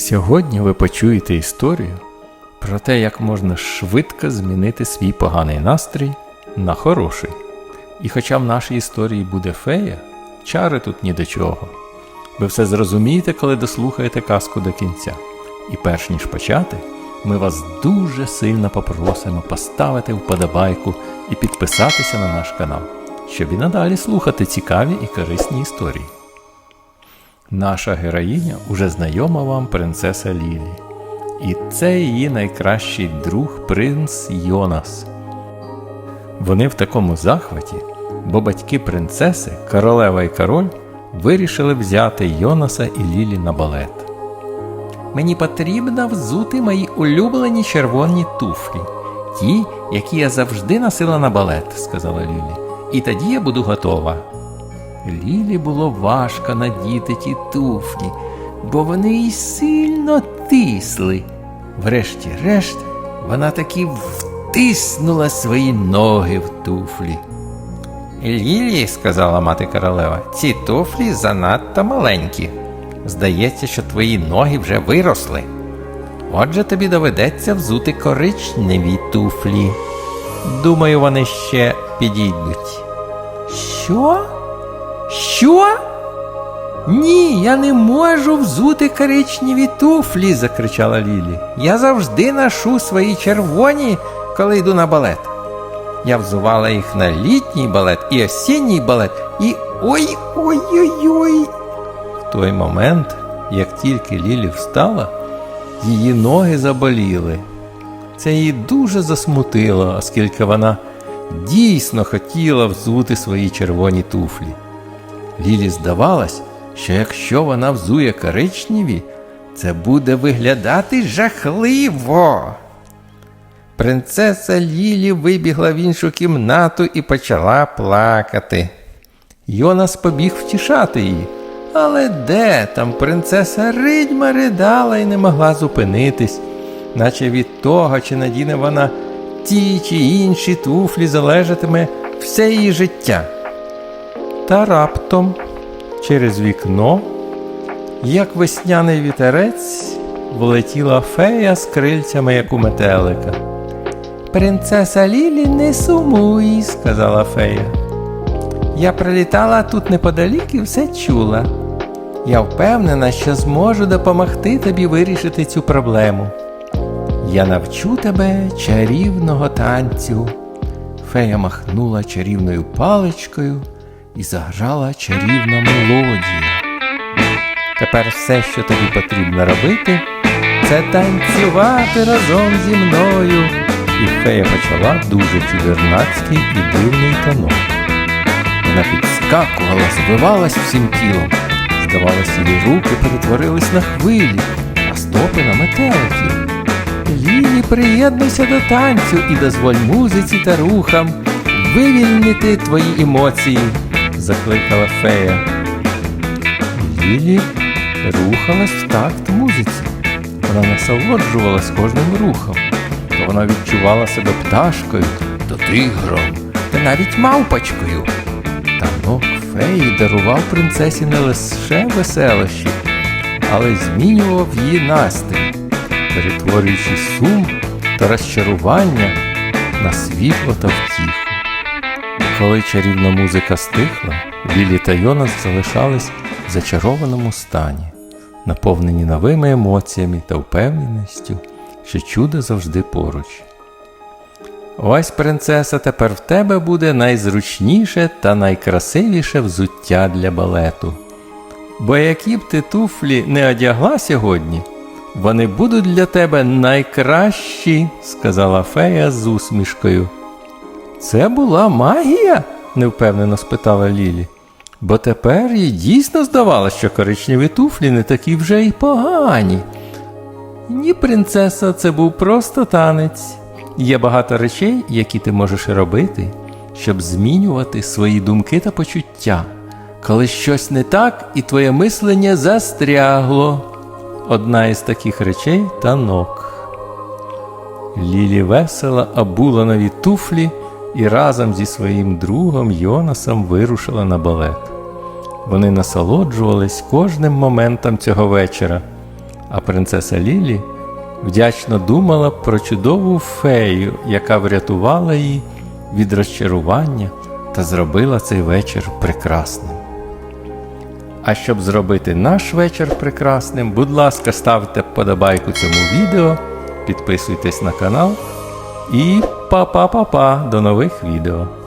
Сьогодні ви почуєте історію про те, як можна швидко змінити свій поганий настрій на хороший. І хоча в нашій історії буде фея, чари тут ні до чого. Ви все зрозумієте, коли дослухаєте казку до кінця. І перш ніж почати, ми вас дуже сильно попросимо поставити вподобайку і підписатися на наш канал, щоб і надалі слухати цікаві і корисні історії. Наша героїня уже знайома вам принцеса Лілі. І це її найкращий друг принц Йонас. Вони в такому захваті, бо батьки принцеси, королева і король, вирішили взяти Йонаса і Лілі на балет. Мені потрібно взути мої улюблені червоні туфлі, ті, які я завжди носила на балет, сказала Лілі. І тоді я буду готова. Лілі було важко надіти ті туфлі, бо вони й сильно тисли. Врешті-решт, вона таки втиснула свої ноги в туфлі. Лілі, сказала мати королева, ці туфлі занадто маленькі. Здається, що твої ноги вже виросли. Отже, тобі доведеться взути коричневі туфлі. Думаю, вони ще підійдуть. Що? Що? Ні, я не можу взути коричневі туфлі, закричала Лілі. Я завжди ношу свої червоні, коли йду на балет. Я взувала їх на літній балет і осінній балет, і ой-ой-ой-ой. В той момент, як тільки Лілі встала, її ноги заболіли. Це її дуже засмутило, оскільки вона дійсно хотіла взути свої червоні туфлі. Лілі здавалось, що якщо вона взує коричневі, це буде виглядати жахливо. Принцеса Лілі вибігла в іншу кімнату і почала плакати. Йонас побіг втішати її. Але де там принцеса ридьма ридала і не могла зупинитись, наче від того, чи надіне вона ті чи інші туфлі залежатиме все її життя. Та раптом через вікно, як весняний вітерець, влетіла фея з крильцями, як у метелика. Принцеса Лілі, не сумуй, сказала фея. Я прилітала тут неподалік і все чула. Я впевнена, що зможу допомогти тобі вирішити цю проблему. Я навчу тебе чарівного танцю. Фея махнула чарівною паличкою і заграла чарівна мелодія. Тепер все, що тобі потрібно робити, це танцювати разом зі мною. І фея почала дуже чудернацький і дивний танок. Вона підскакувала, звивалась всім тілом. Здавалося, її руки перетворились на хвилі, а стопи на метеликів. Лілі, приєднуйся до танцю і дозволь музиці та рухам вивільнити твої емоції, закликала фея. Лілі рухалась в такт музиці. Вона насолоджувалась кожним рухом. То вона відчувала себе пташкою, то тигром, та навіть мавпочкою. Танок феї дарував принцесі не лише веселощі, але й змінював її настрій, перетворюючи сум та розчарування на світло та втіху. Коли чарівна музика стихла, Лілі та Йонас залишались в зачарованому стані, наповнені новими емоціями та впевненістю, що чудо завжди поруч. Ось, принцеса, тепер в тебе буде найзручніше та найкрасивіше взуття для балету. Бо які б ти туфлі не одягла сьогодні, вони будуть для тебе найкращі, сказала фея з усмішкою. Це була магія? невпевнено спитала Лілі. Бо тепер їй дійсно здавалося, що коричневі туфлі не такі вже й погані. Ні, принцеса, це був просто танець. Є багато речей, які ти можеш робити, щоб змінювати свої думки та почуття, коли щось не так і твоє мислення застрягло. Одна із таких речей танок. Лілі весело обула нові туфлі і разом зі своїм другом Йонасом вирушила на балет. Вони насолоджувались кожним моментом цього вечора, А принцеса Лілі вдячно думала про чудову фею, яка врятувала її від розчарування та зробила цей вечір прекрасним. А щоб зробити наш вечір прекрасним, будь ласка, ставте вподобайку цьому відео, підписуйтесь на канал і па-па-па-па до нових відео.